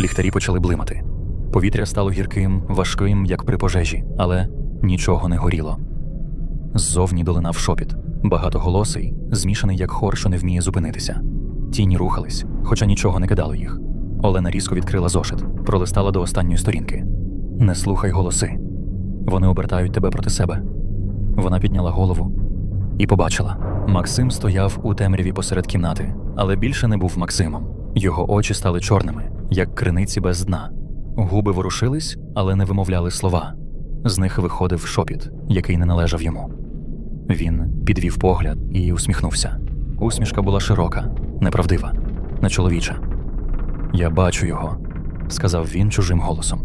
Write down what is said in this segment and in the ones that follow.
Ліхтарі почали блимати. Повітря стало гірким, важким, як при пожежі, але нічого не горіло. Ззовні долинав шопіт, багатоголосий, змішаний як хор, що не вміє зупинитися. Тіні рухались, хоча нічого не кидало їх. Олена різко відкрила зошит, пролистала до останньої сторінки. Не слухай голоси. Вони обертають тебе проти себе. Вона підняла голову і побачила. Максим стояв у темряві посеред кімнати, але більше не був Максимом. Його очі стали чорними, як криниці без дна. Губи ворушились, але не вимовляли слова. З них виходив шопіт, який не належав йому. Він підвів погляд і усміхнувся. Усмішка була широка, неправдива, нечоловіча. Я бачу його, сказав він чужим голосом.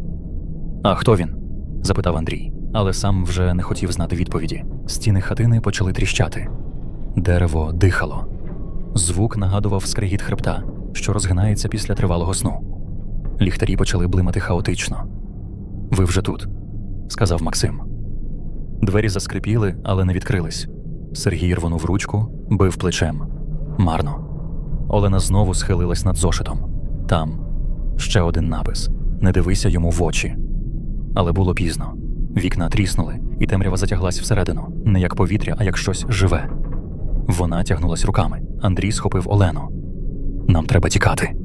А хто він? запитав Андрій, але сам вже не хотів знати відповіді. Стіни хатини почали тріщати. Дерево дихало. Звук нагадував скрегіт хребта, що розгинається після тривалого сну. Ліхтарі почали блимати хаотично. Ви вже тут, сказав Максим. Двері заскрипіли, але не відкрились. Сергій рвонув ручку, бив плечем. Марно. Олена знову схилилась над зошитом. Там ще один напис: Не дивися йому в очі. Але було пізно. Вікна тріснули, і темрява затяглась всередину, не як повітря, а як щось живе. Вона тягнулась руками. Андрій схопив Олену. Нам треба тікати.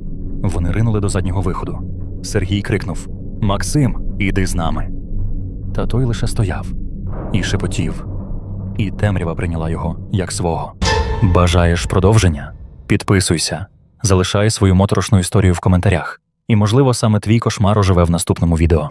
Вони ринули до заднього виходу. Сергій крикнув: Максим, іди з нами. Та той лише стояв і шепотів, і темрява прийняла його як свого. Бажаєш продовження? Підписуйся, залишай свою моторошну історію в коментарях. І, можливо, саме твій кошмар оживе в наступному відео.